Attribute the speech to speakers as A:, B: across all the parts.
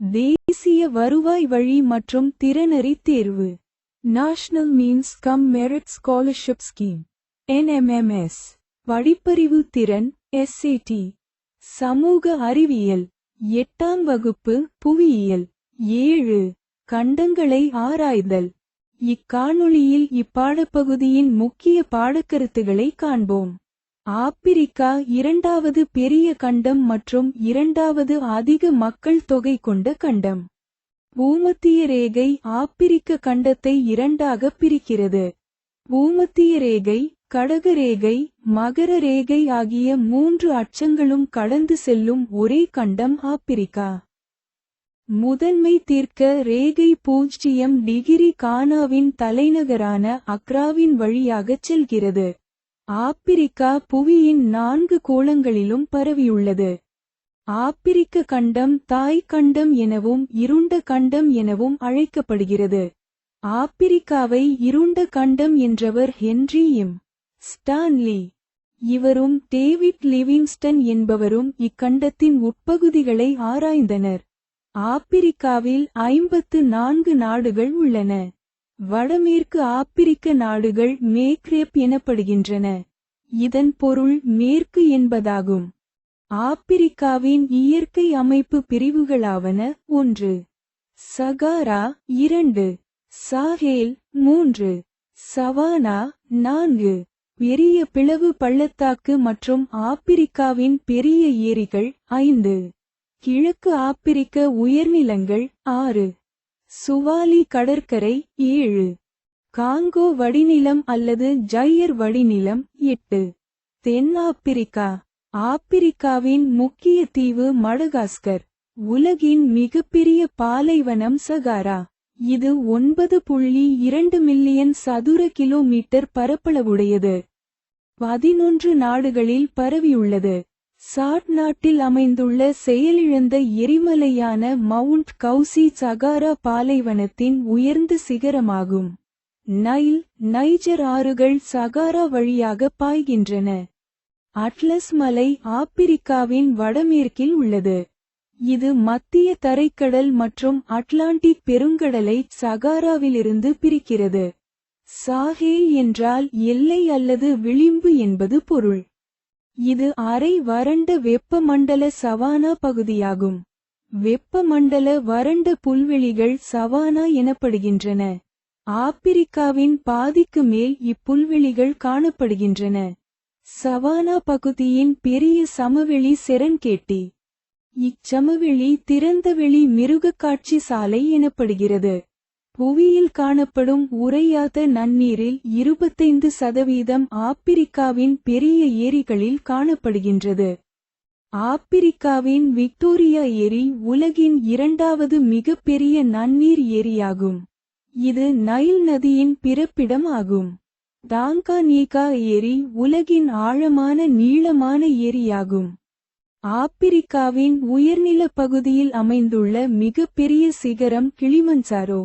A: தேசிய வருவாய் வழி மற்றும் திறனறி தேர்வு. National means cum merit scholarship scheme NMMS படிப்பறிவு திறன் எஸ்ஏடி சமூக அறிவியல். எட்டாம் வகுப்பு புவியியல். ஏழு. கண்டங்களை ஆராய்தல். இக்காணொளியில் இப்பாடப்பகுதியின் முக்கிய பாடக்கருத்துகளை காண்போம். ஆப்பிரிக்கா இரண்டாவது பெரிய கண்டம் மற்றும் இரண்டாவது அதிக மக்கள் தொகை கொண்ட கண்டம். பூமத்திய ரேகை ஆப்பிரிக்க கண்டத்தை இரண்டாக பிரிக்கிறது. பூமத்திய ரேகை கடக ரேகை மகர ரேகை ஆகிய மூன்று அச்சங்களும் கடந்து செல்லும் ஒரே கண்டம் ஆப்பிரிக்கா. முதன்மை தீர்க்க ரேகை பூஜ்ஜியம் டிகிரி கானாவின் தலைநகரான அக்ராவின் வழியாகச் செல்கிறது. ஆப்பிரிக்கா புவியின் நான்கு கோளங்களிலும் பரவியுள்ளது. ஆப்பிரிக்க கண்டம் தாய் கண்டம் எனவும் இருண்ட கண்டம் எனவும் அழைக்கப்படுகிறது. ஆப்பிரிக்காவை இருண்ட கண்டம் என்றவர் ஹென்றி எம். ஸ்டான்லி. இவரும் டேவிட் லிவிங்ஸ்டன் என்பவரும் இக்கண்டத்தின் உட்பகுதிகளை ஆராய்ந்தனர். ஆப்பிரிக்காவில் ஐம்பத்து நான்கு நாடுகள் உள்ளன. வடமேற்கு ஆப்பிரிக்க நாடுகள் மேக்ரேப் எனப்படுகின்றன. இதன் பொருள் மேற்கு என்பதாகும். ஆப்பிரிக்காவின் இயற்கை அமைப்பு பிரிவுகளாவன ஒன்று. சகாரா இரண்டு. சாஹேல் மூன்று. சவானா நான்கு. பெரிய பிளவு பள்ளத்தாக்கு மற்றும் ஆப்பிரிக்காவின் பெரிய ஏரிகள் ஐந்து. கிழக்கு ஆப்பிரிக்க உயர்நிலங்கள் ஆறு. சுவாலி கடற்கரை ஏழு. காங்கோ வடிநிலம் அல்லது ஜையர் வடிநிலம் எட்டு. தென்னாப்பிரிக்கா. ஆப்பிரிக்காவின் முக்கிய தீவு மடகாஸ்கர். உலகின் மிகப்பெரிய பாலைவனம் சகாரா. இது ஒன்பது புள்ளி இரண்டு மில்லியன் சதுர கிலோமீட்டர் பரப்பளவுடையது. பதினொன்று நாடுகளில் பரவியுள்ளது. சாட் நாட்டில் அமைந்துள்ள செயலிழந்த எரிமலையான மவுண்ட் கவுசி சகாரா பாலைவனத்தின் உயர்ந்த சிகரமாகும். நைல் நைஜர் ஆறுகள் சகாரா வழியாக பாய்கின்றன. அட்லஸ் மலை ஆப்பிரிக்காவின் வடமேற்கில் உள்ளது. இது மத்திய தரைக்கடல் மற்றும் அட்லாண்டிக் பெருங்கடலை சகாராவிலிருந்து பிரிக்கிறது. சாஹே என்றால் எல்லை அல்லது விளிம்பு என்பது பொருள். இது அரை வறண்ட வெப்பமண்டல சவானா பகுதியாகும். வெப்பமண்டல வறண்ட புல்வெளிகள் சவானா எனப்படுகின்றன. ஆப்பிரிக்காவின் பாதிக்கு மேல் இப்புல்வெளிகள் காணப்படுகின்றன. சவானா பகுதியின் பெரிய சமவெளி செரன்கேட்டி. இச்சமவெளி திறந்தவெளி மிருகக்காட்சி சாலை எனப்படுகிறது. புவியில் காணப்படும் உறையாத நன்னீரில் இருபத்தைந்து சதவீதம் ஆப்பிரிக்காவின் பெரிய ஏரிகளில் காணப்படுகின்றது. ஆப்பிரிக்காவின் விக்டோரியா ஏரி உலகின் இரண்டாவது மிகப்பெரிய நன்னீர் ஏரியாகும். இது நைல் நதியின் பிறப்பிடம் ஆகும் டாங்கானீகா ஏரி உலகின் ஆழமான நீளமான ஏரியாகும். ஆப்பிரிக்காவின் உயர்நில பகுதியில் அமைந்துள்ள மிகப்பெரிய சிகரம் கிளிமன்சாரோ.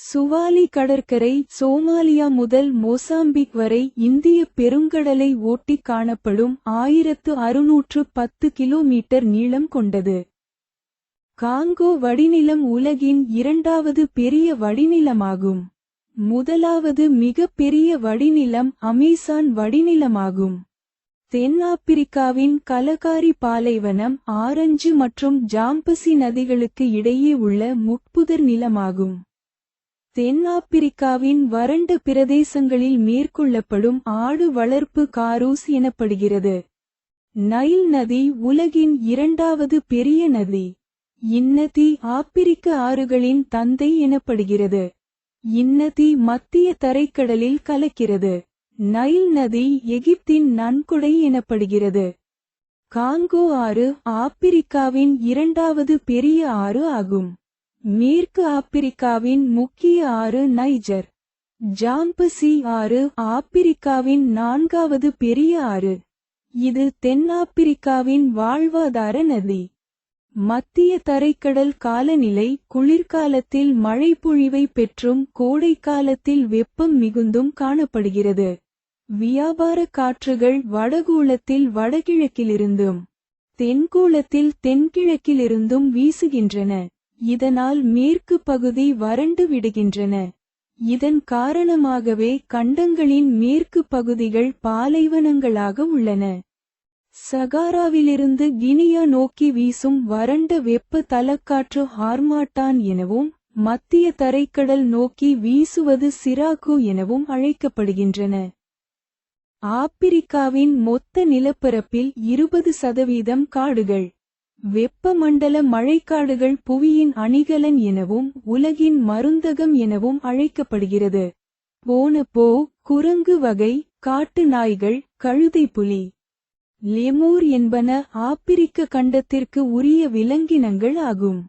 A: சுவாலி கடற்கரை சோமாலியா முதல் மோசாம்பிக் வரை இந்திய பெருங்கடலை ஓட்டி காணப்படும் ஆயிரத்து அறுநூற்று பத்து கிலோமீட்டர் நீளம் கொண்டது. காங்கோ வடிநிலம் உலகின் இரண்டாவது பெரிய வடிநிலமாகும். முதலாவது மிக பெரிய வடிநிலம் அமேசான் வடிநிலமாகும். தென்னாப்பிரிக்காவின் கலகாரி பாலைவனம் ஆரஞ்சு மற்றும் ஜாம்பசி நதிகளுக்கு இடையே உள்ள முட்புதர் நிலமாகும். தென்னாப்பிரிக்காவின் வறண்ட பிரதேசங்களில் மேற்கொள்ளப்படும் ஆடு வளர்ப்பு காரூஸ் எனப்படுகிறது. நைல் நதி உலகின் இரண்டாவது பெரிய நதி. இந்நதி ஆப்பிரிக்க ஆறுகளின் தந்தை எனப்படுகிறது. இந்நதி மத்திய தரைக்கடலில் கலக்கிறது. நைல் நதி எகிப்தின் நன்கொடை எனப்படுகிறது. காங்கோ ஆறு ஆப்பிரிக்காவின் இரண்டாவது பெரிய ஆறு ஆகும். மேற்கு ஆப்பிரிக்காவின் முக்கிய ஆறு நைஜர். ஜாம்பசி ஆறு ஆப்பிரிக்காவின் நான்காவது பெரிய ஆறு. இது தென்னாப்பிரிக்காவின் வாழ்வாதார நதி. மத்திய தரைக்கடல் காலநிலை குளிர்காலத்தில் மழைப்பொழிவை பெற்றும் கோடைக்காலத்தில் வெப்பம் மிகுந்தும் காணப்படுகிறது. வியாபார காற்றுகள் வடகோளத்தில் வடகிழக்கிலிருந்தும் தென்கோளத்தில் தென்கிழக்கிலிருந்தும் வீசுகின்றன. இதனால் மேற்கு பகுதி வறண்டு விடுகின்றன. இதன் காரணமாகவே கண்டங்களின் மேற்கு பகுதிகள் பாலைவனங்களாக உள்ளன. சகாராவிலிருந்து கினியா நோக்கி வீசும் வறண்ட வெப்ப தலக்காற்று ஹார்மாட்டான் எனவும் மத்திய தரைக்கடல் நோக்கி வீசுவது சிராகு எனவும் அழைக்கப்படுகின்றன. ஆப்பிரிக்காவின் மொத்த நிலப்பரப்பில் இருபது சதவீதம் காடுகள். வெப்பமண்டல மழைக்காடுகள் புவியின் அணிகலன் எனவும் உலகின் மருந்தகம் எனவும் அழைக்கப்படுகிறது. போன போ குரங்கு வகை காட்டு நாய்கள் கழுதை புலி. லெமூர் என்பன ஆப்பிரிக்க கண்டத்திற்கு உரிய விலங்கினங்கள் ஆகும்.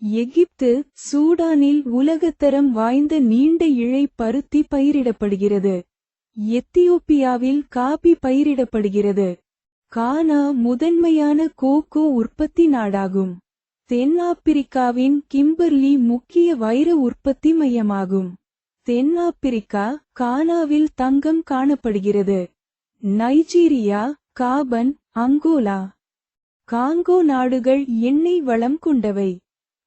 A: எகிப்து சூடானில் உலகத்தரம் வாய்ந்த நீண்ட இழை பருத்தி பயிரிடப்படுகிறது. எத்தியோப்பியாவில் காபி பயிரிடப்படுகிறது. கானா முதன்மையான கோகோ உற்பத்தி நாடாகும். தென்னாப்பிரிக்காவின் கிம்பர்லி முக்கிய வைர உற்பத்தி மையமாகும். தென்னாப்பிரிக்கா கானாவில் தங்கம் காணப்படுகிறது. Nigeria carbon Angola. காங்கோ நாடுகள் எண்ணெய் வளம் கொண்டவை.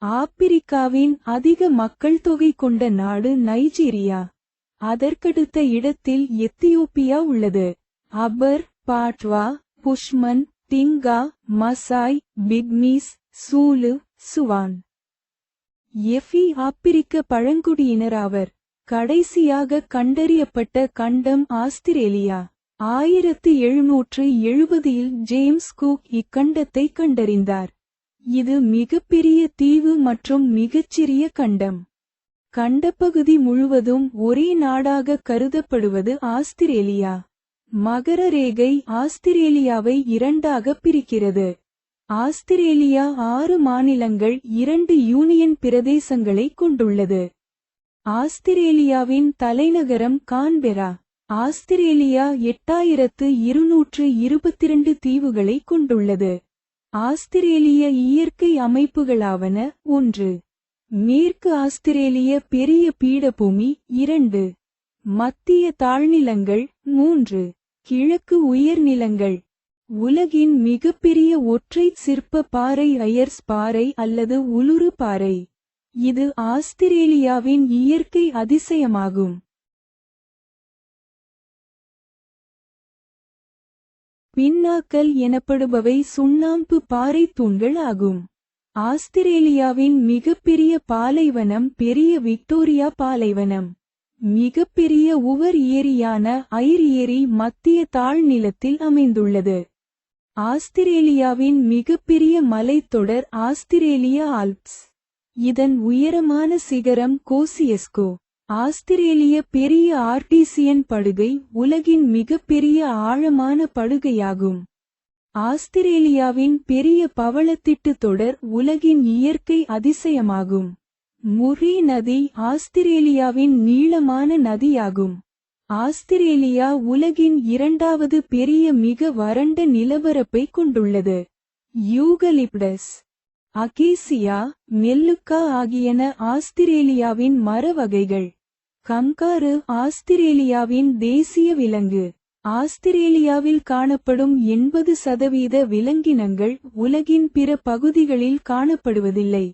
A: ஆப்பிரிக்காவின் அதிக மக்கள் தொகை கொண்ட நாடு நைஜீரியா. அதற்கடுத்த இடத்தில் எத்தியோப்பியா உள்ளது. அபர் பாட்வா புஷ்மன் திங்கா மசாய் பிக்மீஸ் சூலு சுவான். எஃபி ஆப்பிரிக்க பழங்குடியினராவர் கடைசியாக கண்டறியப்பட்ட கண்டம் ஆஸ்திரேலியா. ஆயிரத்து எழுநூற்று எழுபதில் ஜேம்ஸ் குக் இக்கண்டத்தை கண்டறிந்தார். இது மிகப்பெரிய தீவு மற்றும் மிகச்சிறிய கண்டம். கண்டப்பகுதி முழுவதும் ஒரே நாடாக கருதப்படுவது ஆஸ்திரேலியா. மகர ரேகை ஆஸ்திரேலியாவை இரண்டாக பிரிக்கிறது. ஆஸ்திரேலியா ஆறு மாநிலங்கள் இரண்டு யூனியன் பிரதேசங்களை கொண்டுள்ளது. ஆஸ்திரேலியாவின் தலைநகரம் கான்பெரா. ஆஸ்திரேலியா எட்டாயிரத்து இருநூற்று இருபத்திரண்டு தீவுகளை கொண்டுள்ளது. ஆஸ்திரேலிய இயற்கை அமைப்புகளாவன ஒன்று. மேற்கு ஆஸ்திரேலிய பெரிய பீடபூமி இரண்டு. மத்திய தாழ்நிலங்கள் மூன்று. கிழக்கு உயர்நிலங்கள். உலகின் மிகப்பெரிய ஒற்றை சிற்ப பாறை அயர்ஸ் பாறை அல்லது உலுரு பாறை. இது ஆஸ்திரேலியாவின் இயற்கை அதிசயமாகும். பின்னாக்கல் எனப்படுபவை சுண்ணாம்பு பாறை தூண்கள் ஆகும். ஆஸ்திரேலியாவின் மிகப்பெரிய பாலைவனம் பெரிய விக்டோரியா பாலைவனம். மிகப்பெரிய உவர் ஏரியான ஐர் ஏரி மத்திய தாழ்நிலத்தில் அமைந்துள்ளது. ஆஸ்திரேலியாவின் மிகப்பெரிய மலைத்தொடர் ஆஸ்திரேலிய ஆல்ப்ஸ். இதன் உயரமான சிகரம் கோசியஸ்கோ. ஆஸ்திரேலிய பெரிய ஆர்டீசியன் படுகை உலகின் மிகப்பெரிய ஆழமான படுகையாகும். ஆஸ்திரேலியாவின் பெரிய பவளத்திட்டு தொடர் உலகின் இயற்கை அதிசயமாகும். முரி நதி ஆஸ்திரேலியாவின் நீளமான நதியாகும். ஆஸ்திரேலியா உலகின் இரண்டாவது பெரிய மிக வறண்ட நிலவரப்பை கொண்டுள்ளது. யூகலிப்டஸ் அகேசியா மெல்லுக்கா ஆகியன ஆஸ்திரேலியாவின் மர வகைகள் கம்காரு ஆஸ்திரேலியாவின் தேசிய விலங்கு. ஆஸ்திரேலியாவில் காணப்படும் எண்பது சதவீத விலங்கினங்கள் உலகின் பிற பகுதிகளில் காணப்படுவதில்லை.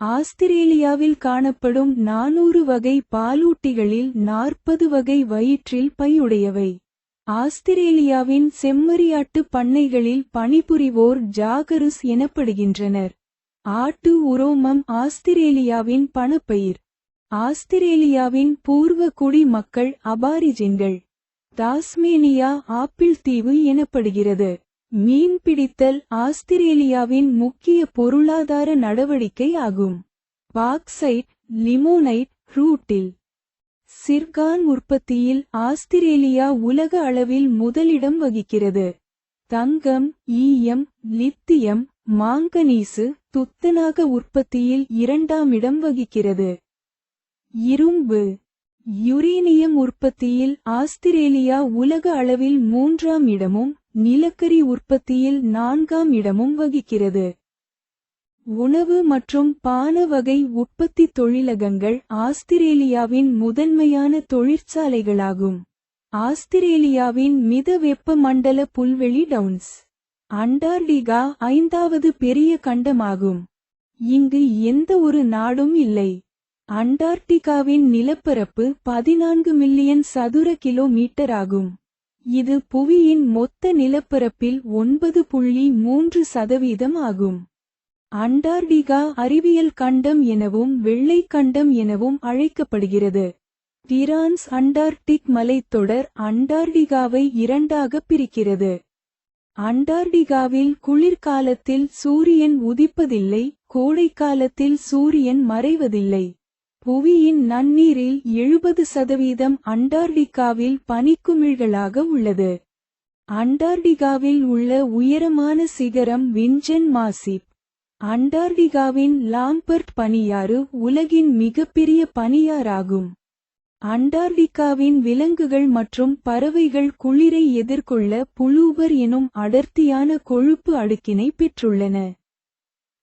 A: ஆஸ்திரேலியாவில் காணப்படும் நானூறு வகை பாலூட்டிகளில் நாற்பது வகை வயிற்றில் பையுடையவை. ஆஸ்திரேலியாவின் செம்மறியாட்டு பண்ணைகளில் பணிபுரிவோர் ஜாகருஸ் எனப்படுகின்றனர். ஆட்டு உரோமம் ஆஸ்திரேலியாவின் பணப்பயிர். ஆஸ்திரேலியாவின் பூர்வ குடி மக்கள் அபாரிஜின்கள். தாஸ்மேனியா ஆப்பிள் தீவு எனப்படுகிறது. மீன்பிடித்தல் ஆஸ்திரேலியாவின் முக்கிய பொருளாதார நடவடிக்கை ஆகும் பாக்சைட் லிமோனைட் ரூட்டில். சிர்கான் உற்பத்தியில் ஆஸ்திரேலியா உலக அளவில் முதலிடம் வகிக்கிறது. தங்கம் ஈயம் லித்தியம் மாங்கனீசு துத்தநாக உற்பத்தியில் இரண்டாம் இடம் வகிக்கிறது. இரும்பு. யுரேனியம் உற்பத்தியில் ஆஸ்திரேலியா உலக அளவில் மூன்றாம் இடமும் நிலக்கரி உற்பத்தியில் நான்காம் இடமும் வகிக்கிறது. உணவு மற்றும் பான வகை உற்பத்தி தொழிலகங்கள் ஆஸ்திரேலியாவின் முதன்மையான தொழிற்சாலைகளாகும். ஆஸ்திரேலியாவின் மித வெப்பமண்டல புல்வெளி டவுன்ஸ் அண்டார்டிகா ஐந்தாவது பெரிய கண்டமாகும். இங்கு எந்த ஒரு நாடும் இல்லை. அண்டார்டிகாவின் நிலப்பரப்பு பதினான்கு மில்லியன் சதுர கிலோமீட்டர் ஆகும். இது புவியின் மொத்த நிலப்பரப்பில் ஒன்பது புள்ளி மூன்று சதவீதம் ஆகும். அண்டார்டிகா அறிவியல் கண்டம் எனவும் வெள்ளை கண்டம் எனவும் அழைக்கப்படுகிறது. டிரான்ஸ் அண்டார்டிக் மலைத்தொடர் அண்டார்டிகாவை இரண்டாக பிரிக்கிறது. அண்டார்டிகாவில் குளிர்காலத்தில் சூரியன் உதிப்பதில்லை கோடைக்காலத்தில் சூரியன் மறைவதில்லை. புவியின் நன்னீரில் எழுபது சதவீதம் அண்டார்டிகாவில் பனிக்குமிழ்களாக உள்ளது. அண்டார்டிகாவில் உள்ள உயரமான சிகரம் வின்ஜென் மாசிப். அண்டார்டிகாவின் லாம்பர்ட் பனியாறு உலகின் மிகப்பெரிய பனியாறாகும். அண்டார்டிகாவின் விலங்குகள் மற்றும் பறவைகள் குளிரை எதிர்கொள்ள புளூபர் எனும் அடர்த்தியான கொழுப்பு அடுக்கினை பெற்றுள்ளன.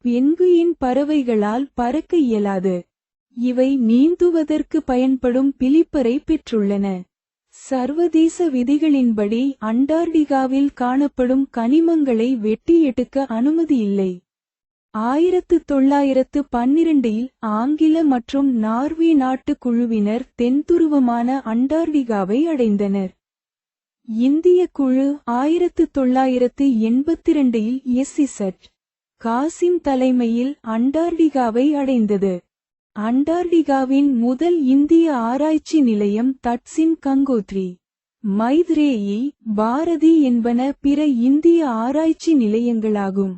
A: பென்குயின் பறவைகளால் பறக்க இயலாது. இவை நீந்துவதற்கு பயன்படும் பிலிப்பரை பெற்றுள்ளன. சர்வதேச விதிகளின்படி அண்டார்டிகாவில் காணப்படும் கனிமங்களை வெட்டி எடுக்க அனுமதியில்லை ஆயிரத்து தொள்ளாயிரத்து பன்னிரண்டில் ஆங்கில மற்றும் நார்வே நாட்டு குழுவினர் தென்துருவமான அண்டார்டிகாவை அடைந்தனர். இந்திய குழு ஆயிரத்து தொள்ளாயிரத்து எண்பத்திரண்டில் எஸ்இசட் காசிம் தலைமையில் அண்டார்டிகாவை அடைந்தது. அண்டார்டிகாவின் முதல் இந்திய ஆராய்ச்சி நிலையம் தட்சின் கங்கோத்ரி. மைத்ரேயி பாரதி என்பன பிற இந்திய ஆராய்ச்சி நிலையங்களாகும்.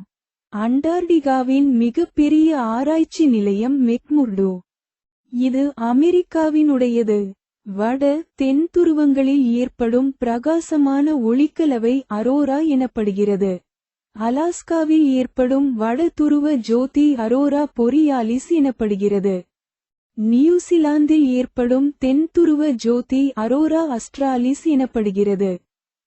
A: அண்டார்டிகாவின் மிகப்பெரிய ஆராய்ச்சி நிலையம் மெக்முர்டோ. இது அமெரிக்காவினுடையது. வட தென் துருவங்களில் ஏற்படும் பிரகாசமான ஒளிக்கலவை அரோரா எனப்படுகிறது. அலாஸ்காவில் ஏற்படும் வட துருவ ஜோதி அரோரா பொரியாலிஸ் எனப்படுகிறது. நியூசிலாந்தில் ஏற்படும் தென் துருவ ஜோதி அரோரா அஸ்ட்ராலிஸ் எனப்படுகிறது.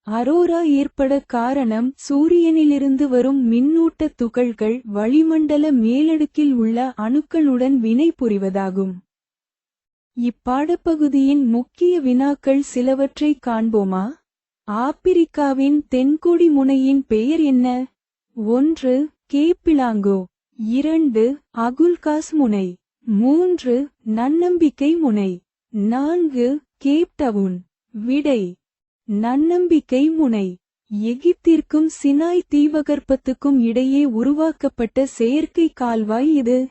A: அரோரா ஏற்பட காரணம் சூரியனிலிருந்து வரும் மின்னூட்ட துகள்கள் வளிமண்டல மேலடுக்கில் உள்ள அணுக்களுடன் வினைபுரிவதாகும் இப்பாடப்பகுதியின் முக்கிய வினாக்கள் சிலவற்றை காண்போமா? ஆப்பிரிக்காவின் தென்கோடி முனையின் பெயர் என்ன? ஒன்று கேப்பிலாங்கோ. இரண்டு அகுல்காஸ் முனை. மூன்று நன்னம்பிக்கை முனை. நான்கு கேப்டவுன் விடை நன்னம்பிக்கை முனை. எகிப்திற்கும் சினாய் தீவகற்பத்துக்கும் இடையே உருவாக்கப்பட்ட செயற்கை கால்வாய் இது.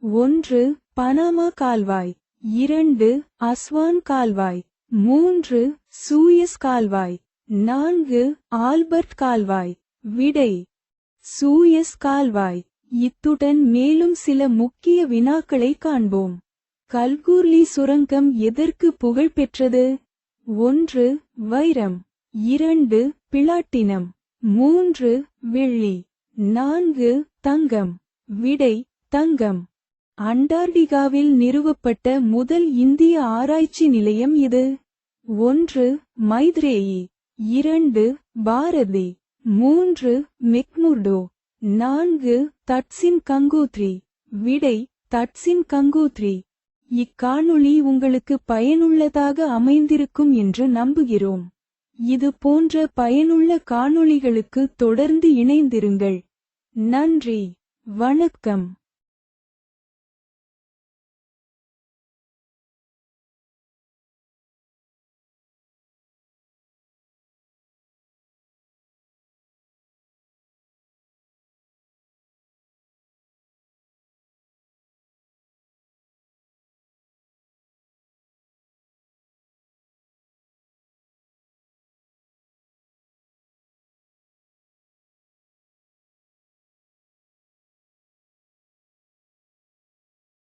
A: ஒன்று பனாமா கால்வாய். இரண்டு அஸ்வான் கால்வாய். மூன்று சூயஸ் கால்வாய். நான்கு ஆல்பர்ட் கால்வாய். விடை சூயஸ் கால்வாய். இத்துடன் மேலும் சில முக்கிய வினாக்களை காண்போம். கல்கூர்லி சுரங்கம் எதற்கு புகழ் பெற்றது? ஒன்று வைரம். இரண்டு பிளாட்டினம். மூன்று வெள்ளி. நான்கு தங்கம். விடை தங்கம். அண்டார்டிகாவில் நிறுவப்பட்ட முதல் இந்திய ஆராய்ச்சி நிலையம் இது. ஒன்று மைத்ரேயி. இரண்டு பாரதி. மூன்று மெக்முர்டோ. நான்கு தட்சின் கங்கோத்ரி. விடை தட்சின் கங்கோத்ரி. இக்காணொளி உங்களுக்கு பயனுள்ளதாக அமைந்திருக்கும் என்று நம்புகிறோம். இது போன்ற பயனுள்ள காணொளிகளுக்கு தொடர்ந்து இணைந்திருங்கள். நன்றி. வணக்கம்.